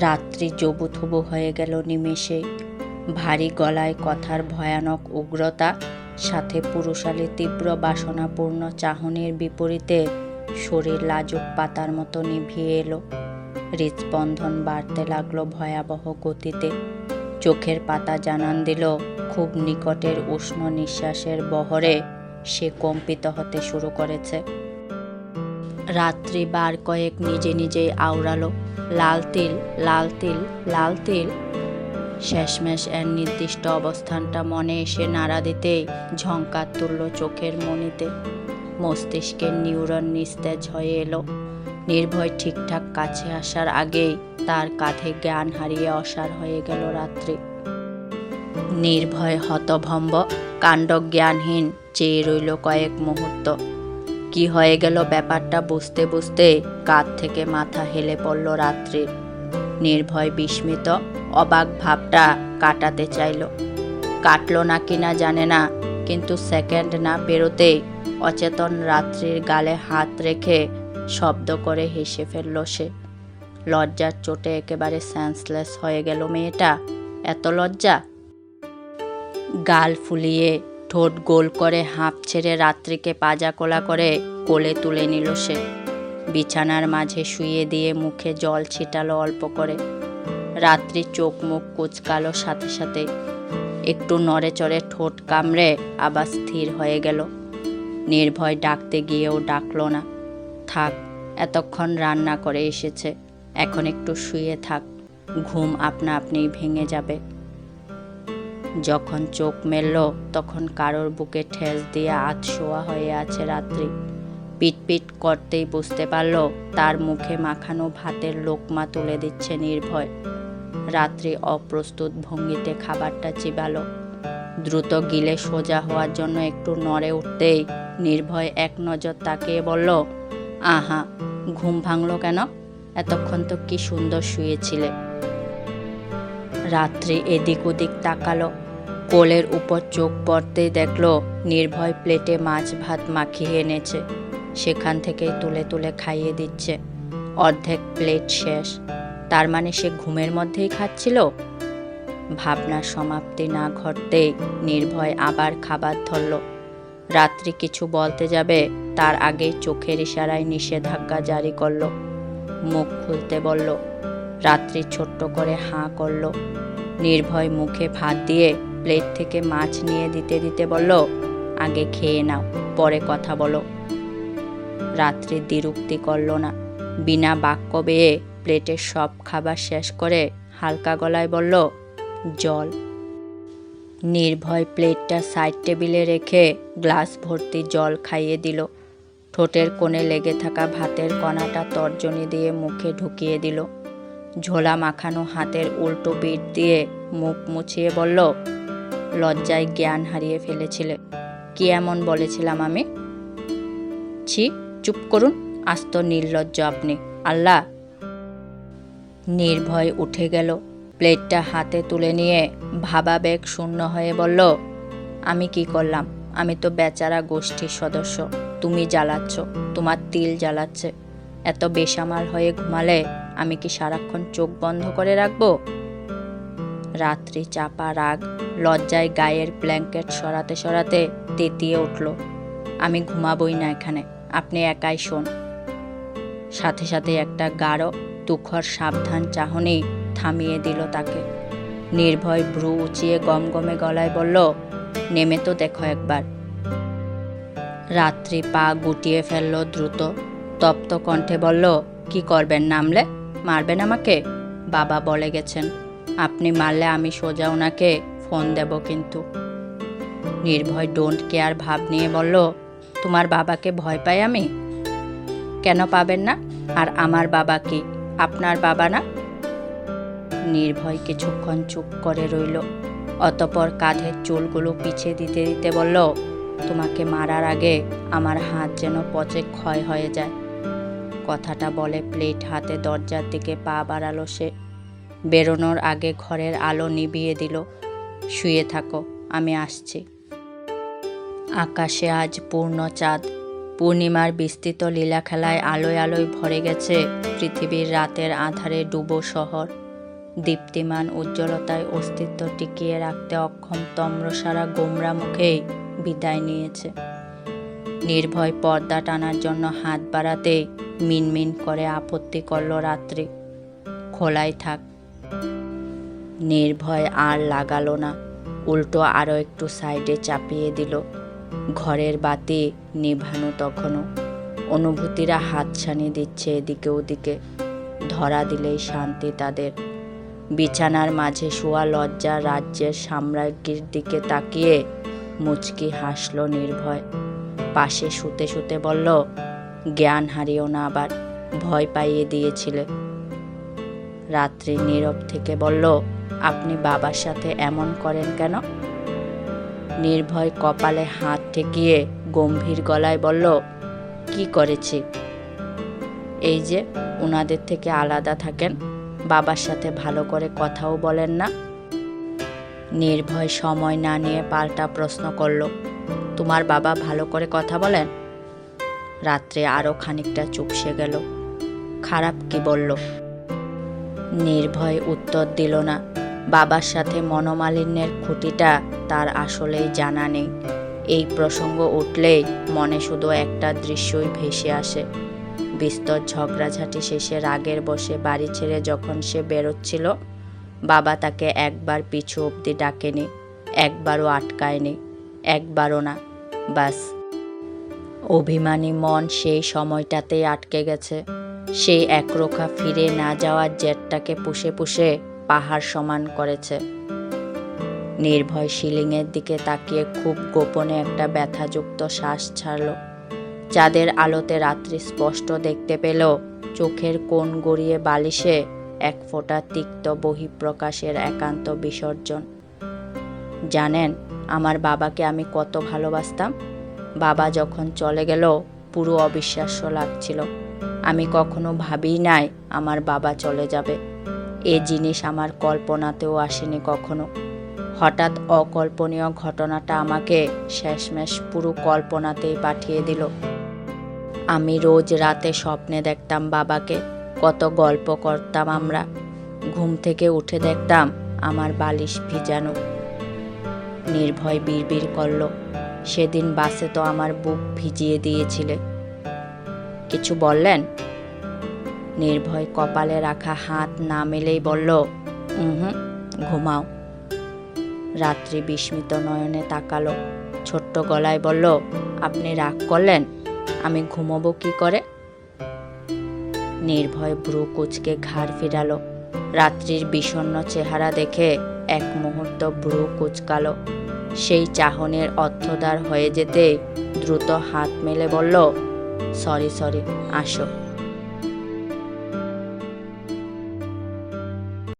রাত্রি জবুথবু হয়ে গেল নিমেষে। ভারী গলায় কথার ভয়ানক উগ্রতা, সাথে পুরুষালী তীব্র বাসনাপূর্ণ চাহনির বিপরীতে শরীর লাজুক পাতার মতো নিভিয়ে এলো। হৃদস্পন্দন বাড়তে লাগল ভয়াবহ গতিতে। চোখের পাতা জানান দিল, খুব নিকটের উষ্ণ নিঃশ্বাসের বহরে সে কম্পিত হতে শুরু করেছে। রাত্রি বার কয়েক নিজে নিজেই আওড়ালো, লাল তিল লাল তিল লাল তিল। শেষমেশ এর নির্দিষ্ট অবস্থানটা মনে এসে নাড়া দিতেই ঝঙ্কার তুলল চোখের মনিতে মস্তিষ্কের নিউরন নিস্তেজ হয়ে এলো। নির্ভয় ঠিকঠাক কাছে আসার আগেই তার কাঁধে জ্ঞান হারিয়ে অসার হয়ে গেল রাত্রি। নির্ভয় হতভম্ব কাণ্ড জ্ঞানহীন চেয়ে রইল কয়েক মুহূর্ত। কি হয়ে গেল ব্যাপারটা বুঝতে বুঝতে কাঁধ থেকে মাথা হেলে পড়ল রাত্রির নির্ভয় বিস্মিত, অবাক ভাবটা কাটাতে চাইল। কাটলো না কিনা জানে না, কিন্তু সেকেন্ড না পেরোতেই অচেতন রাত্রির গালে হাত রেখে শব্দ করে হেসে ফেলল সে। লজ্জার চোটে একেবারে সেন্সলেস হয়ে গেল মেয়েটা। এত লজ্জা? গাল ফুলিয়ে ঠোঁট গোল করে হাঁপ ছেড়ে রাত্রিকে পাজা কোলা করে। কোলে তুলে নিল সে। বিছানার মাঝে শুয়ে দিয়ে মুখে জল ছিটালো অল্প করে। রাত্রি চোখ মুখ কুচকালো সাথে সাথে। একটু নড়ে চড়ে ঠোঁট কামড়ে আবার স্থির হয়ে গেল। নির্ভয় ডাকতে গিয়েও ডাকলো না। থাক, এতক্ষণ রান্না করে এসেছে। এখন একটু শুয়ে থাক। ঘুম আপনা আপনিই ভেঙে যাবে। যখন চোখ মেলল, তখন কারোর বুকে ঠেস দিয়ে আতশোয়া হয়ে আছে রাত্রি। পিটপিট করতেই বুঝতে পারল তার মুখে মাখানো ভাতের লোকমা তুলে দিচ্ছে নির্ভয়। রাত্রি অপ্রস্তুত ভঙ্গিতে খাবারটা চিবালো। দ্রুত গিলে সোজা হওয়ার জন্য একটু নড়ে উঠতেই নির্ভয় এক নজর তাকিয়ে বলল, আহা, ঘুম ভাঙলো কেন? এতক্ষণ তো কি সুন্দর শুয়েছিলে। রাত্রি এদিক ওদিক তাকালো। কোলের উপর চোখ পড়তেই দেখল নির্ভয় প্লেটে মাছ ভাত মাখিয়ে এনেছে। সেখান থেকেই তুলে তুলে খাইয়ে দিচ্ছে। অর্ধেক প্লেট শেষ। তার মানে সে ঘুমের মধ্যেই খাচ্ছিল? ভাবনার সমাপ্তি না ঘটতেই নির্ভয় আবার খাবার ধরল। রাত্রি কিছু বলতে যাবে, তার আগেই চোখের ইশারায় নিষেধাজ্ঞা জারি করল। মুখ খুলতে বলল। রাত্রি ছোট্ট করে হাঁ করল। নির্ভয় মুখে ভাত দিয়ে প্লেট থেকে মাছ নিয়ে দিতে দিতে বলল, আগে খেয়ে নাও, পরে কথা বলো। রাত্রি দ্বিরুক্তি করল না। বিনা বাক্য বেয়ে প্লেটের সব খাবার শেষ করে হালকা গলায় বলল, জল। নির্ভয় প্লেটটা সাইড টেবিলে রেখে গ্লাস ভর্তি জল খাইয়ে দিল। ঠোঁটের কোণে লেগে থাকা ভাতের কণাটা তর্জনী দিয়ে মুখে ঢুকিয়ে দিল। ঝোলা মাখানো হাতের উল্টো পিঠ দিয়ে মুখ মুছিয়ে বলল, লজ্জায় জ্ঞান হারিয়ে ফেলেছিলে। কি এমন বলেছিলাম আমি? ছি চুপ করুন, আস্ত নির্লজ্জ আপনি। আল্লাহ। নির্ভয় উঠে গেল। প্লেটটা হাতে তুলে নিয়ে ভাবাবেগ শূন্য হয়ে বলল, আমি কি করলাম? আমি তো বেচারা গোষ্ঠীর সদস্য। তুমি জ্বালাচ্ছ, তোমার তিল জ্বালাচ্ছে। এত বেসামাল হয়ে ঘুমালে আমি কি সারাক্ষণ চোখ বন্ধ করে রাখব? রাত্রি চাপা রাগ লজ্জায় গায়ের ব্ল্যাঙ্কেট সরাতে সরাতে তেতিয়ে উঠল, আমি ঘুমাবই না এখানে। আপনি একাই শোন। সাথে সাথে একটা গাঢ়, তুখর সাবধান চাহনি থামিয়ে দিল তাকে। নির্ভয় ভ্রু উঁচিয়ে গমগমে গলায় বলল, নেমে তো দেখো একবার। রাত্রি পা গুটিয়ে ফেলল দ্রুত। তপ্ত কণ্ঠে বলল, কি করবেন, নামলে? মারবেন আমাকে? বাবা বলে গেছেন, আপনি মারলে আমি সোজা ওনাকে ফোন দেব কিন্তু। নির্ভয় ডোন্ট কেয়ার ভাব নিয়ে বলল তোমার বাবাকে ভয় পাই আমি? কেন পাবেন না? আর আমার বাবা কি? আপনার বাবা না? নির্ভয় কিছুক্ষণ চুপ করে রইল। অতপর কাঁধের চুলগুলো পিছিয়ে দিতে দিতে বলল, তোমাকে মারার আগে আমার হাত যেন পচে ক্ষয় হয়ে যায়। কথাটা বলে প্লেট হাতে দরজার দিকে পা বাড়ালো সে। বেরোনোর আগে ঘরের আলো নিভিয়ে দিল, শুয়ে থাকো, আমি আসছি। আকাশে আজ পূর্ণ চাঁদ। পূর্ণিমার বিস্তৃত লীলা খেলায় আলোয় আলোয় ভরে গেছে পৃথিবীর রাতের আধারে ডুবো শহর। দীপ্তিমান উজ্জ্বলতায় অস্তিত্ব টিকিয়ে রাখতে অক্ষম তম্রসারা গোমরা মুখেই বিদায় নিয়েছে। নির্ভয় পর্দা টানার জন্য হাত বাড়াতেই মিনমিন করে আপত্তি করল রাত্রি। খোলাই থাক। নির্ভয় আর লাগালো না। উল্টো আরও একটু সাইডে চাপিয়ে দিল। ঘরের বাতি নিভানো তখনও। অনুভূতিরা হাত হাতছানি দিচ্ছে এদিকে ওদিকে, ধরা দিলেই শান্তি তাদের। বিছানার মাঝে শোয়া লজ্জা রাজ্যের সাম্রাজ্ঞীর দিকে তাকিয়ে মুচকি হাসল নির্ভয়। পাশে শুতে শুতে বলল, জ্ঞান হারিও না আবার, ভয় পাইয়ে দিয়েছিলে। রাত্রি নীরব থেকে বলল, আপনি বাবার সাথে এমন করেন কেন? নির্ভয় কপালে হাত ঠেকিয়ে গম্ভীর গলায় বলল, কি করেছি? এই যে ওনাদের থেকে আলাদা থাকেন, বাবার সাথে ভালো করে কথাও বলেন না। নির্ভয় সময় না নিয়ে পাল্টা প্রশ্ন করল, তোমার বাবা ভালো করে কথা বলেন? রাত্রে আরও খানিকটা চুপসে গেল, খারাপ কি বলল? নির্ভয় উত্তর দিল না, বাবার সাথে মনোমালিন্যের খুঁটিটা তার আসলেই জানা নেই। এই প্রসঙ্গ উঠলেই মনে শুধু একটা দৃশ্যই ভেসে আসে। বিস্তর ঝগড়াঝাটি শেষে রাগের বসে বাড়ি ছেড়ে যখন সে বেরোচ্ছিল, বাবা তাকে একবার পিছু অবধি ডাকেনি, একবারও আটকায়নি, একবারও না, বাস। অভিমানী মন সেই সময়টাতেই আটকে গেছে। সেই একরোখা ফিরে না যাওয়ার জেটটাকে পুষে পুষে পাহাড় সমান করেছে। নির্ভয় শিলিংয়ের দিকে তাকিয়ে খুব গোপনে একটা ব্যথাযুক্ত শ্বাস ছাড়ল। চাঁদের আলোতে রাত্রি স্পষ্ট দেখতে পেল, চোখের কোণ গড়িয়ে বালিশে এক ফোঁটা তিক্ত বহিঃপ্রকাশের একান্ত বিসর্জন। জানেন, আমার বাবাকে আমি কত ভালোবাসতাম। বাবা যখন চলে গেল, পুরো অবিশ্বাস্য লাগছিল। আমি কখনো ভাবিই নাই আমার বাবা চলে যাবে। এ জিনিস আমার কল্পনাতেও আসেনি কখনো। হঠাৎ অকল্পনীয় ঘটনাটা আমাকে শেষমেশ পুরো কল্পনাতেই পাঠিয়ে দিল। আমি রোজ রাতে স্বপ্নে দেখতাম বাবাকে, কত গল্প করতাম আমরা। ঘুম থেকে উঠে দেখতাম আমার বালিশ ভিজানো। নির্ভয় বিড়বিড় করল, সেদিন বাসে তো আমার বুক ভিজিয়ে দিয়েছিলে। কিছু বললেন? নির্ভয় কপালে রাখা হাত না মেলেই বলল হুম, ঘুমাও। রাত্রি বিস্মিত নয়নে তাকালো। ছোট্ট গলায় বলল, আপনি রাগ করলেন? আমি ঘুমোবো কি করে? নির্ভয় ভ্রু কুচকে ঘাড় ফিরালো। রাত্রির বিষণ্ণ চেহারা দেখে এক মুহূর্ত ভ্রু কুচকালো। সেই চাহনের অর্থদার হয়ে যেতে দ্রুত হাত মেলে বলল, সরি সরি, আসো।